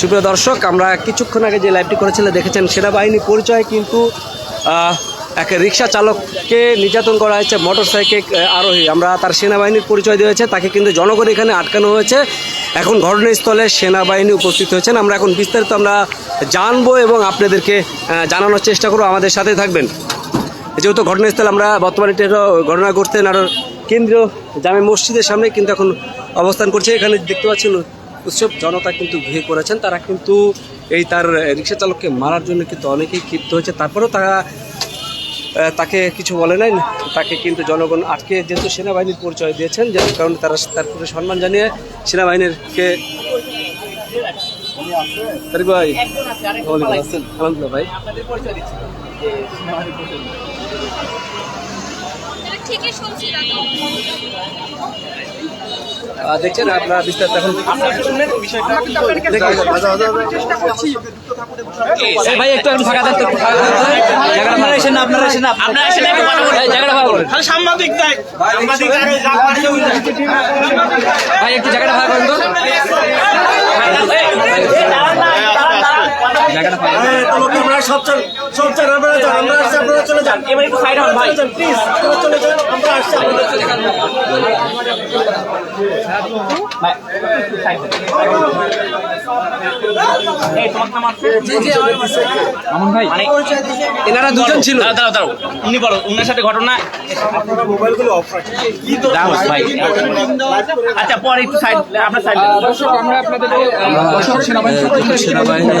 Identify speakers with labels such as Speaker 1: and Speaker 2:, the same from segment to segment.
Speaker 1: সুপ্রিয় দর্শক, আমরা কিছুক্ষণ আগে যে লাইভটি করেছিলাম দেখেছেন সেনাবাহিনী পরিচয়, কিন্তু এক রিক্সা চালককে নির্যাতন করা হয়েছে মোটর সাইকেল আরোহী। আমরা তার সেনাবাহিনীর পরিচয় দিয়েছে, তাকে কিন্তু জনগণ এখানে আটকানো হয়েছে। এখন ঘটনাস্থলে সেনাবাহিনী উপস্থিত হয়েছেন। আমরা এখন বিস্তারিত আমরা জানব এবং আপনাদেরকে জানানোর চেষ্টা করব। আমাদের সাথে থাকবেন। যেহেতু ঘটনাস্থলে আমরা বর্তমানে ঘটনা ঘটতেন আর কেন্দ্রীয় জামে মসজিদের সামনে, কিন্তু এখন অবস্থান করছে। এখানে দেখতে পাচ্ছেন উৎসব জনতা কিন্তু ভিড় করেছেন। তারা কিন্তু এই তার রিক্সা চালককে মারার জন্য কিন্তু অনেকেই ক্ষিপ্ত হয়েছে। তারপরেও তারা তাকে কিছু বলে নাই। তাকে কিন্তু জনগণ আটকে যেহেতু সেনাবাহিনীর পরিচয় দিয়েছেন যার কারণে তারা তার প্রতি সম্মান জানিয়ে সেনাবাহিনীরকে ভাই আলহামদুলিল্লাহ ভাই।
Speaker 2: ঠিকই শুনছি
Speaker 1: দেখছেন আপনারা বিস্তারিত এখন ভাই একটু এখন ফাঁকা থাকতে।
Speaker 3: আপনারা এসে না। আপনারা এসে না
Speaker 1: জায়গাটা ফাঁকা করুন।
Speaker 3: সাংবাদিক দেয় সাংবাদিক যা পারছে ওই
Speaker 1: ভাই একটু জায়গাটা ভালো করুন তো।
Speaker 3: আপনারা সব চল সব চল আপনারা যান আমরা আসছি আপনারা চলে যান। এবার একটু সাইড হন ভাই। প্লিজ আপনারা চলে যান আমরা আসছি আপনারা চলে যান।
Speaker 1: এনারা দুজন ছিল।
Speaker 3: দাঁড়াও দাঁড়াও। দাঁড়াও উনি বলো উনার সাথে ঘটনা? মোবাইলগুলো অফ রাখেন। দাও ভাই। আচ্ছা পরে একটু সাইড আপনার সাইড
Speaker 1: আমরা সেনাবাহিনী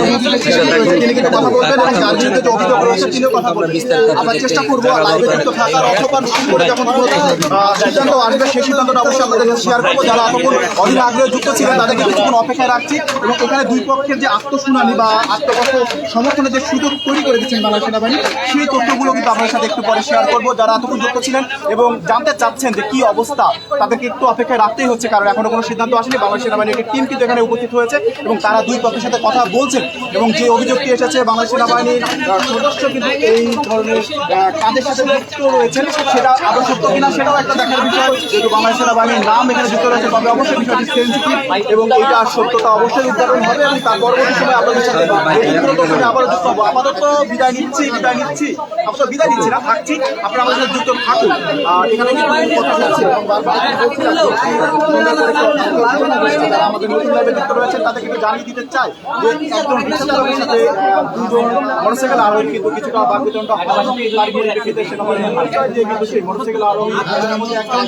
Speaker 4: আমরা চেষ্টা করব সিদ্ধান্ত আসবে সেই সিদ্ধান্তটা অবশ্যই আপনাদের শেয়ার করব। যারা এতক্ষণ অধীর আগ্রহে যুক্ত ছিলেন তাদেরকে কিছুক্ষণ অপেক্ষায় রাখছি এবং এখানে দুই পক্ষের যে আত্মশুনানি বা আত্মগত সমর্থনের যে সুযোগ তৈরি করে দিচ্ছেন বাংলা সেনাবাহিনী সেই তথ্যগুলো কিন্তু আপনাদের সাথে একটু পরে শেয়ার করব। যারা এতক্ষণ যুক্ত ছিলেন এবং জানতে চাচ্ছেন যে কি অবস্থা তাদেরকে একটু অপেক্ষায় রাখতেই হচ্ছে কারণ এখনও কোনো সিদ্ধান্ত আসেনি। বাংলা সেনাবাহিনীর একটি টিম কিন্তু এখানে উপস্থিত হয়েছে এবং তারা দুই পক্ষের সাথে কথা বলছেন এবং যে অভিযোগটি এসেছে বাংলা সেনাবাহিনীর সদস্য কিন্তু এই ধরনের কাজের সাথে যুক্ত রয়েছেন। সেটা আদৌ সত্য কিনা সেটাও একটা দেখার বিষয়। যেহেতু বাংলা সেনাবাহিনীর নাম এখানে যুক্ত রয়েছে, তবে অবশ্যই বিষয়টি সেন্সিটিভ এবং এটা সত্যতা অবশ্যই উদ্ঘাটন হবে এবং তার পরবর্তী সময় আপনাদের সাথে আবারও যুক্ত হব। আপাতত বিদায় নিচ্ছি বিদায় নিচ্ছি। আপাতত বিদায় নিচ্ছি না, থাকছি। আপনারা আমাদের সাথে যুক্ত থাকুন। আর এখানে কিন্তু কথা হচ্ছে আর আমাদের নতুন লাইভে যুক্ত রয়েছেন তাদেরকে জানিয়ে দিতে চাই যে একজন সাথে দুজন মোটরসাইকেল আরোহী কিন্তু কিছুটা বাকবিতণ্ডা হয় তার পরিপ্রেক্ষিতে সেনাবাহিনীর পরিচয় দিয়ে কিন্তু সেই মোটরসাইকেল আরোহী দুজনের মধ্যে একজন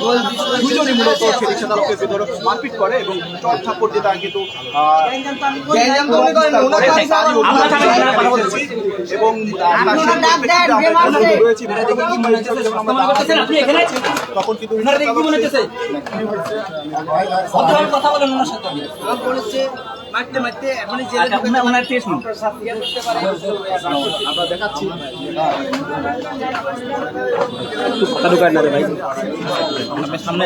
Speaker 4: দুজনই মূলত সেই রিক্সা ভিতরে মারপিট করে এবং চট থাপ্পড় দিয়ে তার কিন্তু। এবং তখন কিন্তু
Speaker 3: কথা বলেন ওনার সাথে। মারতে মারতে এখনই জেলে ওনার টেস্ট
Speaker 4: আমরা দেখাচ্ছি।
Speaker 3: সামনে।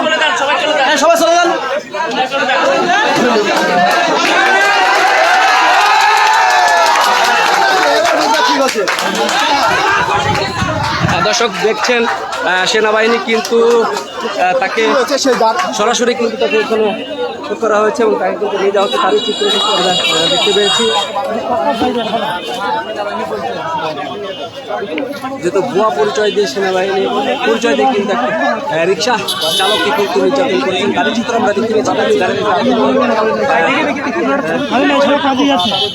Speaker 3: সবাই চলে যান সবাই চলে যান
Speaker 1: সবাই চলে যান
Speaker 4: ঠিক আছে।
Speaker 1: দর্শক দেখছেন সেনাবাহিনী কিন্তু তাকে সরাসরি কিন্তু তাকে এখানে করা হয়েছে এবং তাকে কিন্তু নিয়ে যাওয়া হচ্ছে। তারই চিত্র আমরা দেখতে পেয়েছি। যেহেতু ভুয়া পরিচয় দিয়ে সেনাবাহিনী পরিচয় দিয়ে কিন্তু একটা রিক্সা চালককে কিন্তু নির্যাতন করেছেন। গাড়ির চিত্র আমরা দেখতে গাড়ির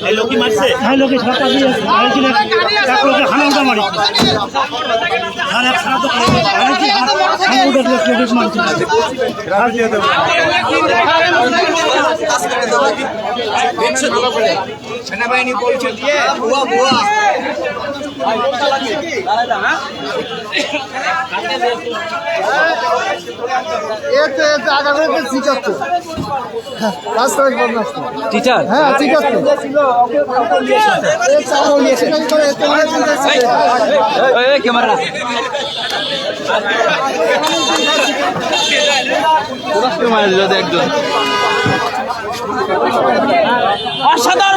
Speaker 3: এই মারছে? সেনাবাহিনী পরিচয় দিয়ে
Speaker 4: তো
Speaker 1: টিচার?
Speaker 4: হ্যাঁ ঠিক আছে
Speaker 1: ক্যামেরা
Speaker 5: অসাধারণ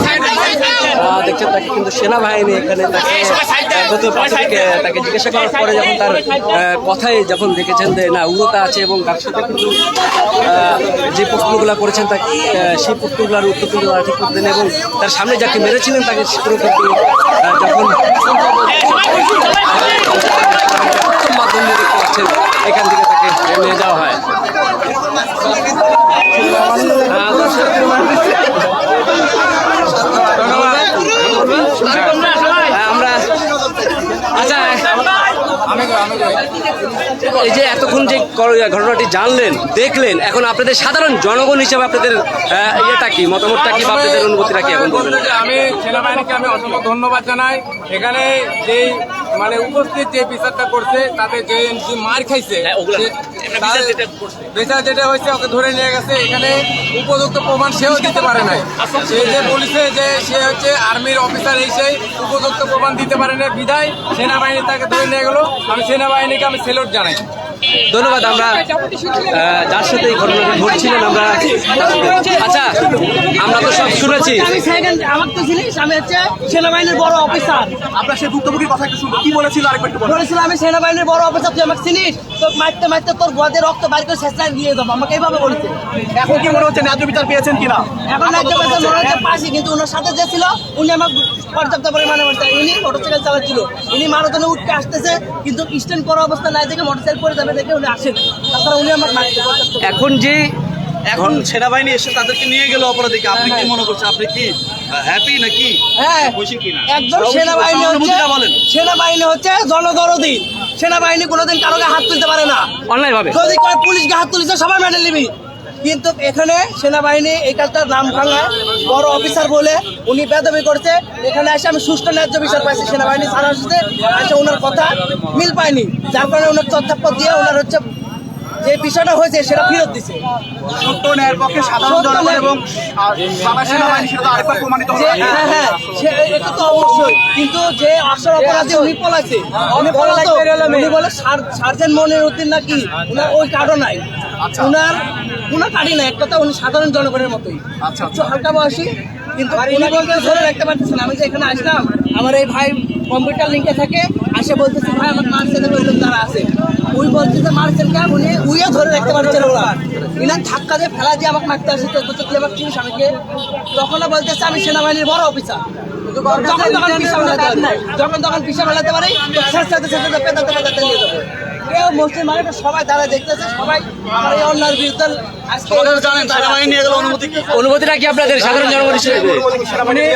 Speaker 1: দেখছেন তাকে কিন্তু সেনাবাহিনী এখানে তাকে তাকে জিজ্ঞাসা করার পরে যখন তার কথাই যখন দেখেছেন যে না উড়তা আছে এবং তার সাথে কিন্তু যে প্রশ্নগুলো করেছেন তাকে সেই প্রশ্নগুলোর উত্তর কিন্তু তারা ঠিক করতেন এবং তার সামনে যাকে মেরেছিলেন তাকে সেগুলো কিন্তু যখন প্রথম মাধ্যম দিয়ে দেখতে পাচ্ছেন এখান থেকে তাকে নিয়ে যাওয়া হয় আহ, দর্শক, হ্যাঁ, আমরা আচ্ছা এই যে এতক্ষণ যে ঘটনাটি জানলেন দেখলেন এখন আপনাদের সাধারণ জনগণ হিসেবে আপনাদের ইয়েটা কি মতামতটা কি বা আপনাদের অনুভূতিটা কি এখন
Speaker 6: আমি সেনাবাহিনীকে আমি অসংখ্য ধন্যবাদ জানাই। এখানে যেই মানে উপস্থিত যে বিচারটা করছে তাতে যে যে মার খাইছে
Speaker 3: বিচার যেটা।
Speaker 6: হয়েছে ওকে ধরে নিয়ে গেছে। এখানে উপযুক্ত প্রমাণ সেও দিতে পারে নাই। সে যে বলেছে যে সে হচ্ছে আর্মির অফিসার এসে উপযুক্ত প্রমাণ দিতে পারে না বিদায় সেনাবাহিনী তাকে ধরে নিয়ে গেল। আমি সেনাবাহিনীকে আমি সেলুট জানাই।
Speaker 1: ধন্যবাদ আমরা যার সাথে এই ঘটনাটি ঘটছিলেন আমরা আচ্ছা আমরা তো সব শুনেছি।
Speaker 5: আমি আমার তো জিনিস আমি হচ্ছে সেনাবাহিনীর বড় অফিসার।
Speaker 4: আপনার সেই ভুক্তভোগীর কথা একটু শুনব কি বলেছিল আরেকবার একটু
Speaker 5: বলেছিল আমি সেনাবাহিনীর বড় অফিসার তুই আমাকে চিনিস? তো মারতে মারতে তোর রক্ত বাইর করে শেষ দিয়ে দেবো। আমাকে এইভাবে বলেছে।
Speaker 4: এখন কি মনে হচ্ছে ন্যায্য বিচার পেয়েছেন কিনা?
Speaker 5: এখন রাজ্য পাশে মনে হচ্ছে পাশি কিন্তু ওনার সাথে যে ছিল উনি আমাকে পর্যাপ্ত পরিমাণে মারতে উনি মোটরসাইকেল চালাচ্ছিল। উনি মারাথনে উঠতে আসতেছে কিন্তু স্ট্যান্ড করা অবস্থা নাই দেখে মোটরসাইকেল পরে যাবে। দেখে উনি আসেন। তাছাড়া উনি আমার
Speaker 1: এখন যে
Speaker 7: এখন সেনাবাহিনী এসে তাদেরকে নিয়ে গেল অপরাধীকে। আপনি কি মনে করছেন? আপনি কি হ্যাপি নাকি?
Speaker 5: হ্যাঁ
Speaker 7: খুশি কিনা?
Speaker 5: একদম সেনাবাহিনী হচ্ছে
Speaker 7: বলেন।
Speaker 5: সেনাবাহিনী হচ্ছে জনদরদি। সেনাবাহিনী কোনোদিন কারও গায়ে হাত তুলতে পারে না।
Speaker 1: অনলাইন ভাবে
Speaker 5: যদি পুলিশকে হাত তুলিছে সবাই মেডেল নিবি। কিন্তু এখানে সেনাবাহিনী এই কাজটার নাম ভাঙায়। বড় অফিসার বলে উনি বেদবি করছে। এখানে এসে আমি সুষ্ঠু ন্যায্য বিচার পাইছি। সেনাবাহিনী থানা আসছে। এসে ওনার কথা মিল পায়নি। যার কারণে ওনার তথ্যাপ্য দিয়ে ওনার হচ্ছে যে বিষয়টা হয়েছে সেটা ফেরত দিছে।
Speaker 4: সত্য ন্যায়ের পক্ষে সাধারণ জনগণ এবং
Speaker 5: হ্যাঁ হ্যাঁ। সে- এটা তো অবশ্যই। কিন্তু যে আসল অপরাধী উনি পলাইছে। উনি পলাতো। উনি বলে সার্জেন্ট মনির উদ্দিন নাকি? উনার ওই কার্ডও নাই। উনার উনার কার্ডই নাই এক কথা উনি সাধারণ জনগণের মতোই।
Speaker 4: আচ্ছা,
Speaker 5: হালকা বয়সী কিন্তু উনি বলতে ধরে রাখতে পারতেছেন আমি যে এখানে আসলাম আমার এই ভাই কম্পিউটার লিঙ্কে থাকে আসে বলতেছে ভাই আমার ওই লোক তারা আছে। উই বলতেছে মারছেন কেন উনি উইও ধরে রাখতে পারছেন ওরা। ইনার ধাক্কা দিয়ে ফেলা দিয়ে আমাকে মারতে আসে তো বলছে, তুই আমার চিনিস আমি কে তখনও বলতেছে আমি সেনাবাহিনীর বড় অফিসার। যখন তখন পিসা মেলাতে পারি যখন তখন পিসা মেলাতে পারি সাথে সাথে পেতাতে পেতাতে নিয়ে যাব। কেউ মুসলিম মানে সবাই তারা দেখতেছে সবাই আমার এই অন্যায়ের বিরুদ্ধে আজকে
Speaker 7: জানেন সেনাবাহিনী নিয়ে গেল অনুমতি। কি
Speaker 1: অনুভূতিটা কি আপনাদের সাধারণ জনগণ হিসেবে?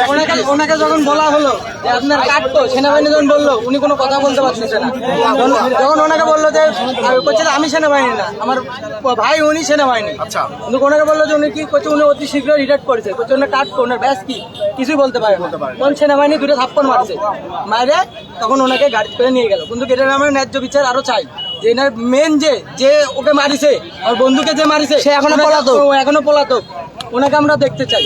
Speaker 5: ওনাকে ওনাকে যখন বলা হলো যে আপনার কাটতো সেনাবাহিনী যখন বলল উনি কোনো কথা বলতে পারতেছে না। যখন- ওনাকে বলল যে আমি করছে আমি সেনাবাহিনী না আমার ভাই উনি সেনাবাহিনী।
Speaker 4: আচ্ছা।
Speaker 5: কিন্তু ওনাকে বলল যে উনি কি করছে উনি অতি শীঘ্র রিটার্ট করেছে। করছে ওনার কাটতো ওনার ব্যাস কি? কিছুই বলতে পারে না। তখন সেনাবাহিনী দুটো থাপ্পড় মারছে। মারে তখন ওনাকে গাড়ি করে নিয়ে গেল। কিন্তু এটার আমার ন্যায্য বিচার আরও চাই। যে এনার মেন যে যে ওকে মারিছে আর বন্ধুকে যে মারিছে সে এখনও পলাতক। ও এখনও পলাতক। ওনাকে আমরা দেখতে চাই।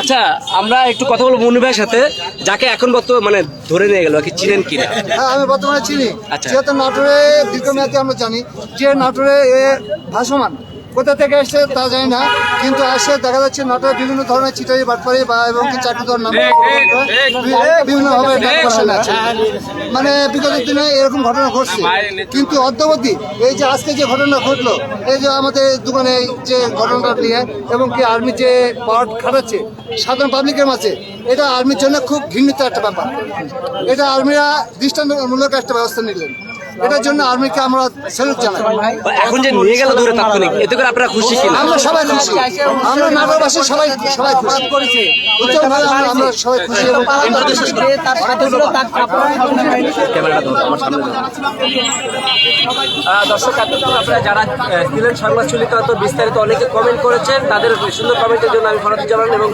Speaker 1: আচ্ছা আমরা একটু কথা বলব মনু ভাইয়ের সাথে যাকে এখন বর্তমানে মানে ধরে নিয়ে গেল কি চিনেন কিনা?
Speaker 8: হ্যাঁ আমি বর্তমানে চিনি।
Speaker 1: আচ্ছা।
Speaker 8: যেহেতু নাটোরে দীর্ঘমেয়াদী আমরা জানি যে নাটোরে এ ভাসমান। কোথা থেকে এসছে তা জানি না কিন্তু আসে দেখা যাচ্ছে নাটোর বিভিন্ন ধরনের চিটারি বাটপারি বা এবং কি চাকরি দেওয়ার নাম বিভিন্ন ভাবে আছে মানে বিগত দিনে এরকম ঘটনা ঘটছে। কিন্তু অদ্যাবধি এই যে আজকে যে ঘটনা ঘটলো এই যে আমাদের দোকানে যে ঘটনাটা নিয়ে এবং কি আর্মি যে পাওয়ার খাটাচ্ছে সাধারণ পাবলিকের মাঝে এটা আর্মির জন্য খুব ঘৃণিত একটা ব্যাপার। এটা আর্মিরা দৃষ্টান্তমূলক একটা ব্যবস্থা নিলেন। এটার জন্য আর্মিকে আমরা স্যালুট জানাই।
Speaker 1: এখন যে নিয়ে গেল দূরে তাৎক্ষণিক এতে করে আপনারা খুশি কিনা?
Speaker 8: আমরা সবাই খুশি। আমরা নাগরবাসী সবাই সবাই খুশি।
Speaker 5: করেছে
Speaker 8: আমরা আমরা সবাই খুশি এবং
Speaker 1: দর্শক আপনারা যারা ছিলেন সংবাদ চলিত তো বিস্তারিত অনেকে কমেন্ট করেছেন। তাদের সুন্দর কমেন্টের জন্য আমি ফরাদ জানান এবং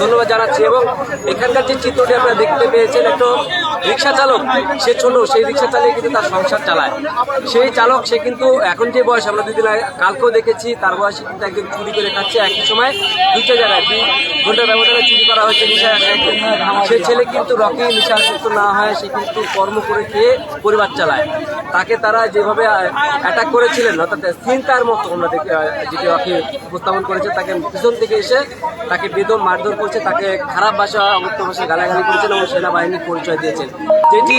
Speaker 1: ধন্যবাদ জানাচ্ছি এবং এখানকার যে চিত্রটি আপনারা দেখতে পেয়েছেন একটা রিক্সা চালক সে ছোট সেই রিক্সা চালিয়ে কিন্তু তার সংসার চালায়। সেই চালক, সে কিন্তু এখন যে বয়স, আমরা দুদিন কালকেও দেখেছি, তার বয়সে কিন্তু একদিন চুরি করে খাচ্ছে। একই সময় দুইটা জায়গায় ঘণ্টার ব্যবধানে চুরি করা হয়েছে নিশায় সে ছেলে কিন্তু রকি নিশাসক্ত না হয় সে কিন্তু কর্ম করে খেয়ে পরিবার চালায়। তাকে তারা যেভাবে অ্যাটাক করেছিলেন অর্থাৎ চিন্তার মতো আমরা দেখে যেটি রকি উপস্থাপন করেছে তাকে পিছন থেকে এসে তাকে বেদম মারধর করছে তাকে খারাপ ভাষা অবত্য ভাষায় গালাগালি করেছেন এবং সেনাবাহিনীর পরিচয় দিয়েছেন। যেটি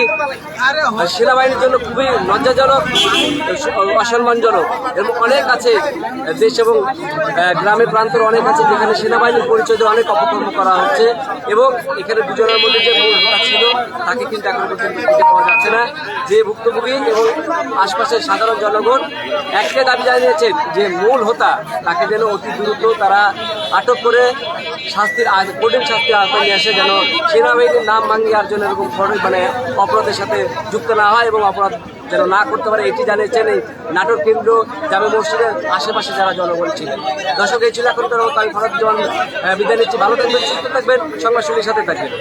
Speaker 1: সেনাবাহিনীর জন্য খুবই লজ্জাজনক অসম্মানজনক এবং অনেক আছে দেশ এবং আহ, গ্রামে প্রান্তর অনেক আছে যেখানে সেনাবাহিনীর পরিচয় দিয়ে অনেক অপকর্ম করা হচ্ছে এবং এখানে দুজনের মধ্যে যে হোতা ছিল, তাকে কিন্তু এখন পর্যন্ত খুঁজে পাওয়া যাচ্ছে না। যে ভুক্তভোগী এবং আশপাশের সাধারণ জনগণ একটাই দাবি জানিয়েছেন যে মূল হোতা, তাকে যেন অতি দ্রুত তারা আটক করে শাস্তির কঠিন শাস্তির আওতায় নিয়ে আসে, যেন সেনাবাহিনীর নাম ভাঙিয়ে আর যেন এরকম মানে অপরাধের সাথে যুক্ত না হয় এবং অপরাধ যেন না করতে পারে এটি জানিয়েছেন এই নাটক কেন্দ্র জামে মসজিদের আশেপাশে যারা জনগণ ছিলেন। দর্শক এই ছিল এখন তারা তাই ফরাজ জওয়ান আহ, বিদায় নিচ্ছি। ভালো থাকবেন সুস্থ থাকবেন সংবাদ সাথে থাকবেন।